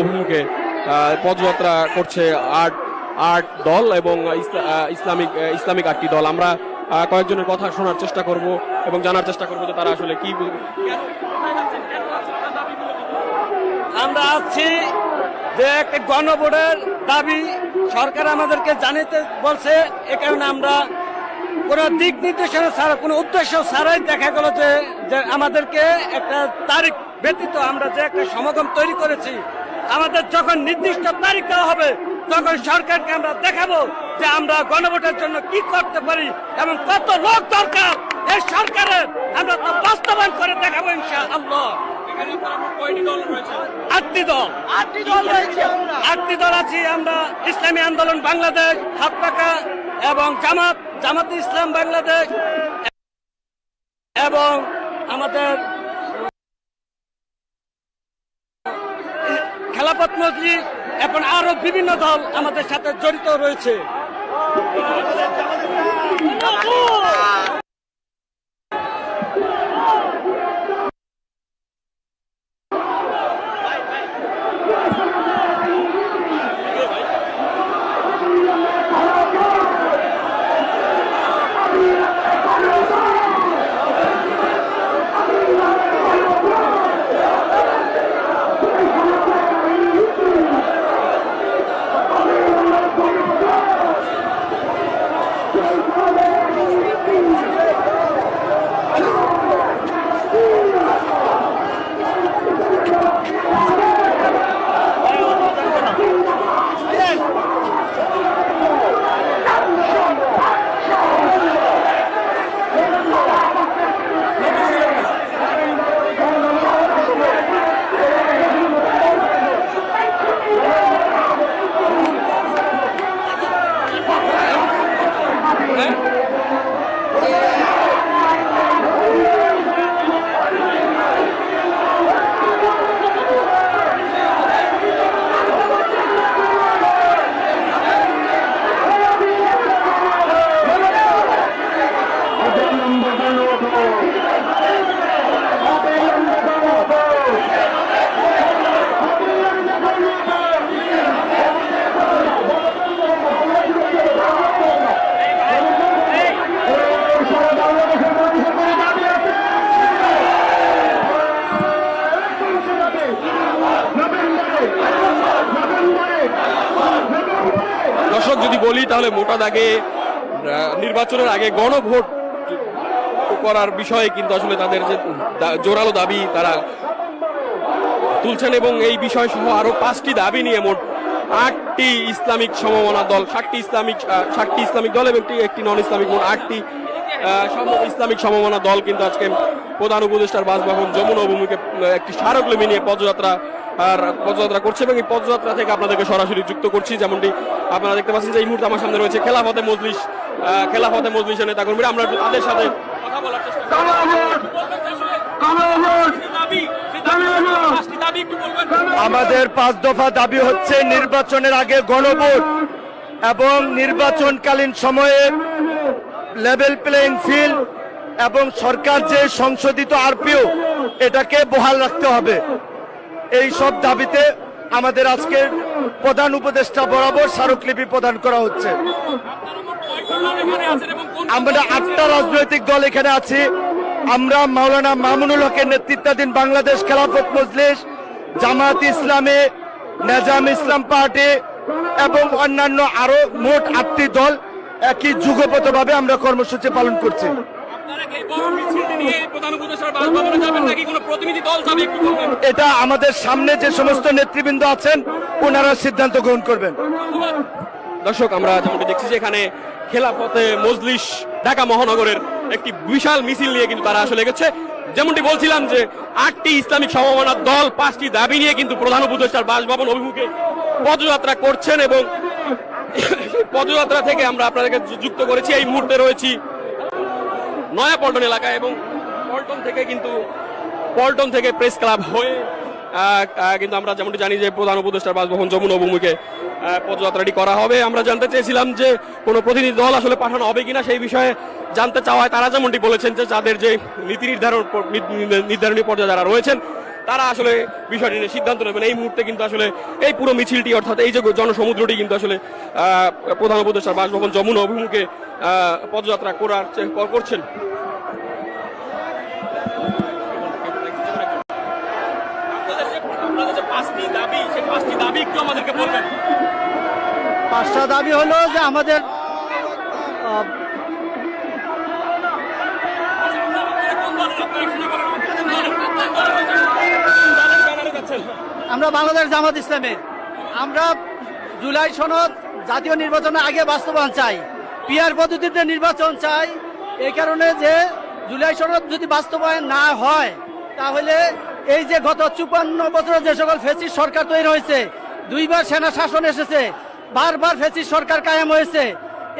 অভিমুখে পদযাত্রা করছে আট আট দল এবং ইসলামিক ইসলামিক আটটি দল। আমরা কয়েকজনের কথা শোনার চেষ্টা করব এবং জানার চেষ্টা করব যে তারা আসলে কি আমরা আছি যে একটা গণভোটের দাবি। সরকার আমাদেরকে জানিতে বলছে, এ কারণে আমরা কোনো দিক নির্দেশনা ছাড়া, কোনো উদ্দেশ্য ছাড়াই দেখা গেল যে আমাদেরকে একটা তারিখ ব্যতীত আমরা যে একটা সমাগম তৈরি করেছি আমাদের যখন নির্দিষ্ট তারিখ দেওয়া হবে তখন সরকারকে আমরা দেখাবো যে আমরা গণভোটের জন্য কি করতে পারি এবং কত লোক দরকার। এই সরকারের আমরা তো বাস্তবায়ন করে দেখাবো ইনশা আল্লাহ দল। আটটি দল আটটি দল আছি আমরা ইসলামী আন্দোলন বাংলাদেশ হাত পাকা এবং জামাত জামাত ইসলাম বাংলাদেশ এবং আমাদের খেলাপথ মজলিস এখন আরও বিভিন্ন দল আমাদের সাথে জড়িত রয়েছে দর্শক যদি বলি, তাহলে মোটা দাগে নির্বাচনের আগে গণভোট করার বিষয়ে কিন্তু আসলে তাদের যে জোরালো দাবি তারা তুলছেন এবং এই বিষয় সহ আরও পাঁচটি দাবি নিয়ে মোট আটটি ইসলামিক সমমনা দল ষাটটি ইসলামিক ষাটটি ইসলামিক দল এবং একটি- নন ইসলামিক মোট আটটি ইসলামিক সমমনা দল কিন্তু আজকে প্রধান উপদেষ্টার বাসভবন যমুনা অভিমুখে একটি স্মারকলিপি নিয়ে পদযাত্রা আর পদযাত্রা করছে এবং এই পদযাত্রা থেকে আপনাদেরকে সরাসরি যুক্ত করছি। যেমনটি আপনারা দেখতে পাচ্ছেন যে এই মুহূর্তে আমার সামনে রয়েছে খেলাফতে মজলিস খেলাফতে মজলিসের নেতাকর্মীরা। আমরা তাদের সাথে কথা বলার চেষ্টা আমাদের পাঁচ দফা দাবি হচ্ছে নির্বাচনের আগে গণভোট এবং নির্বাচনকালীন সময়ে লেভেল প্লেইং ফিল্ড এবং সরকার যে সংশোধিত আরপিও এটাকে বহাল রাখতে হবে। এই সব দাবিতে আমাদের আজকের প্রধান উপদেষ্টা বরাবর স্মারকলিপি প্রদান করা হচ্ছে। আমরা আটটা রাজনৈতিক দল এখানে আছি। আমরা মাওলানা মামুনুল হকের নেতৃত্বাধীন বাংলাদেশ খেলাফত মজলিস জামাত ইসলামে, নেজাম ইসলাম পার্টি এবং অন্যান্য আরও মোট আটটি দল একই যুগপতভাবে আমরা কর্মসূচি পালন করছি। এটা আমাদের সামনে যে সমস্ত নেতৃবৃন্দ আছেন ওনারা সিদ্ধান্ত গ্রহণ করবেন। দর্শক আমরা যেমনটি দেখছি যে এখানে খেলাফতে মজলিস ঢাকা মহানগরের একটি বিশাল মিছিল নিয়ে কিন্তু তারা আসলে গেছে যেমনটি বলছিলাম যে আটটি ইসলামিক সমমনার দল পাঁচটি দাবি নিয়ে কিন্তু প্রধান উপদেষ্টার বাসভবন অভিমুখে পদযাত্রা করছেন এবং পদযাত্রা থেকে আমরা আপনাদেরকে যুক্ত করেছি। এই মুহূর্তে রয়েছি নয়া পল্টন এলাকায় এবং পল্টন থেকে কিন্তু, পল্টন থেকে প্রেস ক্লাব হয়ে কিন্তু আমরা যেমনটি জানি যে প্রধান উপদেষ্টার বাসভবন যমুনা অভিমুখে পদযাত্রাটি করা হবে। আমরা জানতে চেয়েছিলাম যে কোনো প্রতিনিধি দল আসলে পাঠানো হবে কিনা সেই বিষয়ে জানতে চাওয়ায় তারা যেমনটি বলেছেন যে যাদের যে নীতি নির্ধারণ, নির্ধারণী পর্যায়ে যারা রয়েছেন, তারা আসলে বিষয়টি নিয়ে সিদ্ধান্ত নেবেন। এই মুহূর্তে কিন্তু আসলে এই পুরো মিছিলটি, অর্থাৎ এই যে জনসমুদ্রটি কিন্তু আসলে প্রধান উপদেষ্টা বাসভবন যমুনা অভিমুখে পদযাত্রা করার করছেন আপনাদের যে পাঁচটি দাবি সেই পাঁচটি দাবি পাঁচটা দাবি হলো যে আমাদের আমরা বাংলাদেশ জামাত ইসলামের আমরা জুলাই সনদ জাতীয় নির্বাচনের আগে বাস্তবায়ন চাই। পিয়ার পদ্ধতিতে নির্বাচন চাই। এই কারণে যে জুলাই সনদ যদি বাস্তবায়ন না হয়, তাহলে এই যে গত চুপান্ন বছর যে সকল ফেসিস সরকার তৈরি হয়েছে দুইবার সেনা শাসন এসেছে, বারবার ফেসিস সরকার কায়েম হয়েছে।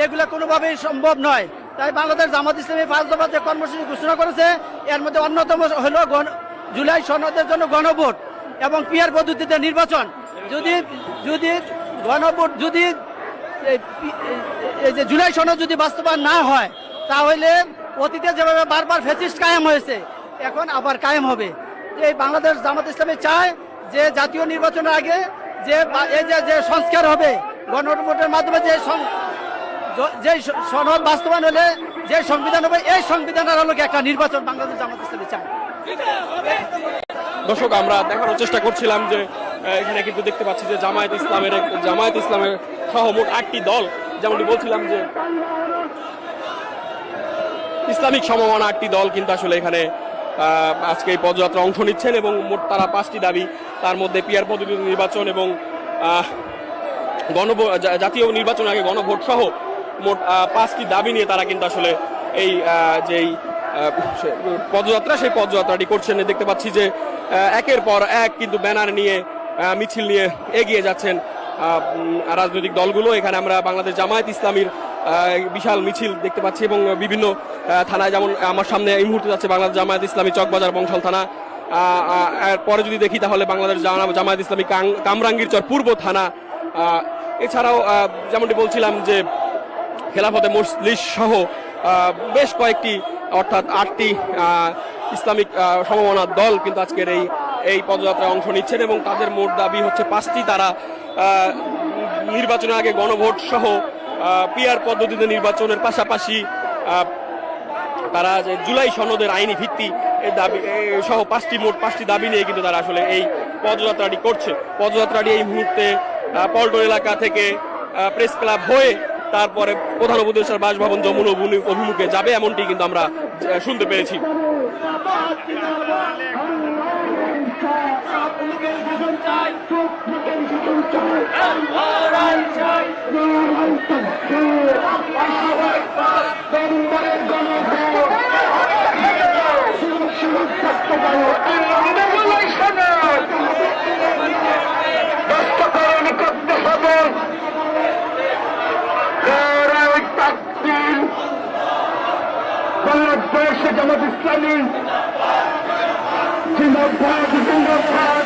এগুলো কোনোভাবেই সম্ভব নয়। তাই বাংলাদেশ জামাত ইসলামী পাঁচ দফা যে কর্মসূচি ঘোষণা করেছে, এর মধ্যে অন্যতম হলো জুলাই সনদের জন্য গণভোট এবং পিয়ার পদ্ধতিতে নির্বাচন। যদি যদি গণভোট, যদি এই যে জুলাই সনদ যদি বাস্তবায়ন না হয়, তাহলে অতীতে যেভাবে বারবার ফেসিস্ট কায়েম হয়েছে, এখন আবার কায়েম হবে। এই বাংলাদেশ জামাত ইসলামী চায় যে জাতীয় নির্বাচনের আগে যে এই যে যে সংস্কার হবে, গণভোটের মাধ্যমে যে য- সনদ বাস্তবায়ন হলে যে সংবিধান হবে, এই সংবিধানের আলোকে একটা নির্বাচন বাংলাদেশ জামাত ইসলামী চায়। দর্শক, আমরা দেখানোর চেষ্টা করছিলাম যে এখানে কিন্তু দেখতে পাচ্ছি যে জামায়াত ইসলামের জামায়াত ইসলামের সহ মোট আটটি দল, যেমনটি বলছিলাম যে ইসলামিক সমমনা আটটি দল কিন্তু আসলে এখানে আজকে এই পদযাত্রা অংশ নিচ্ছেন এবং মোট তারা পাঁচটি দাবি, তার মধ্যে পিয়ার পদ্ধতি নির্বাচন এবং জা- জাতীয় নির্বাচন আগে গণভোট সহ মোট পাঁচটি দাবি নিয়ে তারা কিন্তু আসলে এই যেই পদযাত্রা, সেই পদযাত্রাটি করছেন। দেখতে পাচ্ছি যে একের পর এক কিন্তু ব্যানার নিয়ে মিছিল নিয়ে এগিয়ে যাচ্ছেন রাজনৈতিক দলগুলো। এখানে আমরা বাংলাদেশ জামায়াত ইসলামীর বিশাল মিছিল দেখতে পাচ্ছি এবং বিভিন্ন থানায় যেমন আমার সামনে এই মুহূর্তে যাচ্ছে বাংলাদেশ জামায়াত ইসলামী চকবাজার বংশাল থানা। আহ, যদি দেখি তাহলে বাংলাদেশ জামা- জামায়াত ইসলামী কাং- কামরাঙ্গীর চর পূর্ব থানা। এছাড়াও যেমনটি বলছিলাম যে খেলাফতে মজলিস সহ বেশ কয়েকটি অর্থাৎ আটটি ইসলামিক সমমনার দল কিন্তু আজকের এই এই পদযাত্রায় অংশ নিচ্ছেন এবং তাদের মোট দাবি হচ্ছে পাঁচটি তারা নির্বাচনের আগে গণভোট সহ পিয়ার পদ্ধতিতে নির্বাচনের পাশাপাশি তারা যে জুলাই সনদের আইনি ভিত্তি দাবি সহ পাঁচটি মোট পাঁচটি দাবি নিয়ে কিন্তু তারা আসলে এই পদযাত্রাটি করছে পদযাত্রাটি এই মুহূর্তে পল্টন এলাকা থেকে প্রেস ক্লাব হয়ে তারপরে প্রধান উপদেষ্টার বাসভবন যমুনা অভিমু- অভিমুখে যাবে এমনটি কিন্তু আমরা শুনতে পেরেছি বাংলাদেশ জামাত ইসলামী জিন্দাবাদ জিন্দাবাদ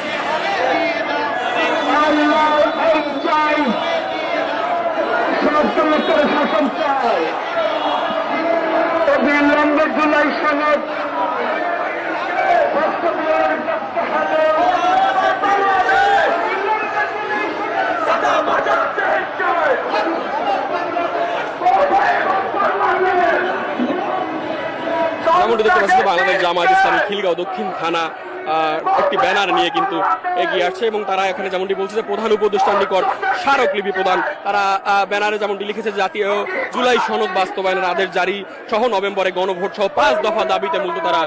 আল্লাহ আইন চাই সর্বস্তরের শাসন চাই অবিলম্বে জুলাই সনদ বাস্তবায়ন করতে হবে। বাংলাদেশ! সাদাবাজার চাই। বাংলাদেশ! যেমনটি দেখতে পাচ্ছি বাংলাদেশ জামায়াত ইসলামী খিলগাঁও দক্ষিণ থানা একটি ব্যানার নিয়ে কিন্তু এগিয়ে আসছে এবং তারা এখানে যেমনটি বলছে যে প্রধান উপদেষ্টার নিকট স্মারকলিপি প্রদান। তারা ব্যানারে যেমনটি লিখেছে জাতীয় জুলাই সনদ বাস্তবায়নের আদেশ জারি সহ নভেম্বরে গণভোট সহ পাঁচ দফা দাবিতে মূলত তারা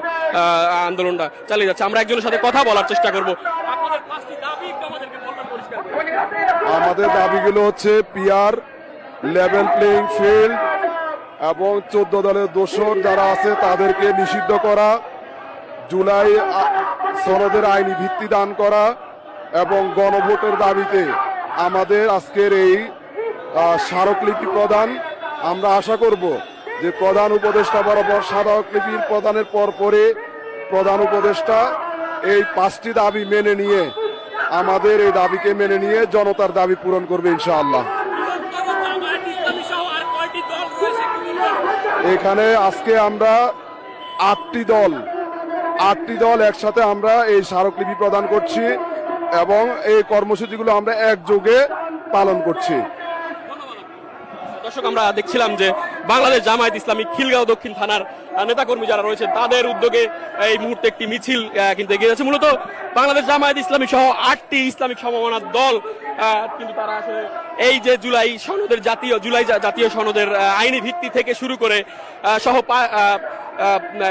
আন্দোলনটা চালিয়ে যাচ্ছে। আমরা একজনের সাথে কথা বলার চেষ্টা করব। আমাদের দাবিগুলো হচ্ছে পিয়ার লেভেল প্লেইং ফিল্ড এবং চোদ্দ দলের দোসর যারা আছে তাদেরকে নিষিদ্ধ করা, জুলাই সনদের আইনি ভিত্তি দান করা এবং গণভোটের দাবিতে আমাদের আজকের এই স্মারকলিপি প্রদান আমরা আশা করব যে প্রধান উপদেষ্টা বরাবর স্মারকলিপির প্রদানের পর পরে প্রধান উপদেষ্টা এই পাঁচটি দাবি মেনে নিয়ে, আমাদের এই দাবিকে মেনে নিয়ে জনতার দাবি পূরণ করবে ইনশাআল্লাহ। এখানে আজকে আমরা আটটি দল আটটি দল একসাথে আমরা এই স্মারকলিপি প্রদান করছি এবং এই কর্মসূচিগুলো আমরা একযোগে পালন করছি। দর্শক, আমরা দেখছিলাম যে বাংলাদেশ জামায়াত ইসলামী খিলগাঁও দক্ষিণ থানার নেতাকর্মী যারা রয়েছেন, তাদের উদ্যোগে এই মুহূর্তে একটি মিছিল কিন্তু এগিয়ে যাচ্ছে। মূলত বাংলাদেশ জামায়াত ইসলামী সহ আটটি ইসলামিক সমমনার দল কিন্তু তারা আসলে এই যে জুলাই সনদের জাতীয়, জুলাই জাতীয় সনদের আইনি ভিত্তি থেকে শুরু করে সহ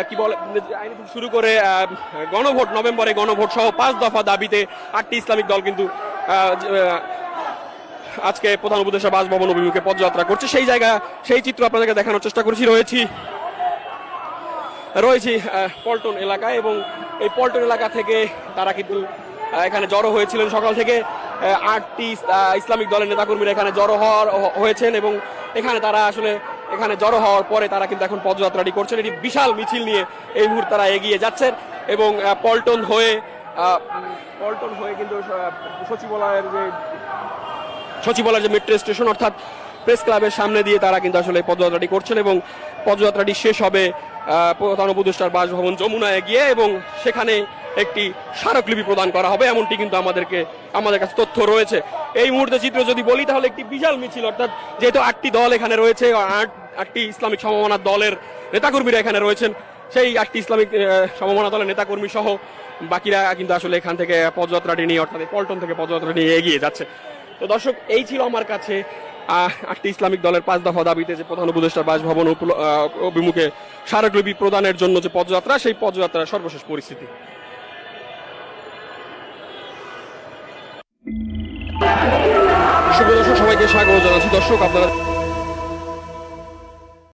কি বলে, আইনি শুরু করে গণভোট, নভেম্বরে গণভোট সহ পাঁচ দফা দাবিতে আটটি ইসলামিক দল কিন্তু আজকে প্রধান উপদেষ্টা বাসভবন অভিমুখে পদযাত্রা করছে। সেই জায়গা, সেই চিত্র আপনাদেরকে দেখানোর চেষ্টা করেছি। রয়েছি রয়েছি পল্টন এলাকায় এবং এই পল্টন এলাকা থেকে তারা কিন্তু এখানে জড়ো হয়েছিলেন। সকাল থেকে আটটি ইসলামিক দলের নেতাকর্মীরা এখানে জড়ো হওয়ার হয়েছেন এবং এখানে তারা আসলে এখানে জড়ো হওয়ার পরে তারা কিন্তু এখন পদযাত্রাটি করছেন। এটি বিশাল মিছিল নিয়ে এই মুহূর্তে তারা এগিয়ে যাচ্ছেন এবং পল্টন হয়ে পল্টন হয়ে কিন্তু সচিবালয়ের যে সচিবালয়ের যে মেট্রো স্টেশন অর্থাৎ প্রেস ক্লাবের সামনে দিয়ে তারা কিন্তু আসলে পদযাত্রাটি করছেন এবং পদযাত্রাটি শেষ হবে প্রধান উপদেষ্টার বাসভবন যমুনায় গিয়ে এবং সেখানে একটি স্মারকলিপি প্রদান করা হবে। এমনটি কিন্তু আমাদেরকে, আমাদের কাছে তথ্য রয়েছে। এই মুহূর্তে চিত্র যদি বলি তাহলে একটি বিশাল মিছিল অর্থাৎ যেহেতু আটটি দল এখানে রয়েছে, আট আটটি ইসলামিক সমমনার দলের নেতাকর্মীরা এখানে রয়েছেন। সেই আটটি ইসলামিক সমমনা দলের নেতাকর্মী সহ বাকিরা কিন্তু আসলে এখান থেকে পদযাত্রাটি নিয়ে, অর্থাৎ পল্টন থেকে পদযাত্রা নিয়ে এগিয়ে যাচ্ছে। তো দর্শক, এই ছিল আমার কাছে আটটি ইসলামিক দলের পাঁচ দফা দাবিতে যে প্রধান উপদেষ্টার বাসভবন অভিমুখে স্মারকলিপি প্রদানের জন্য যে পদযাত্রা, সেই পদযাত্রার সর্বশেষ পরিস্থিতি। সবাইকে স্বাগত জানাচ্ছি। দর্শক, আপনারা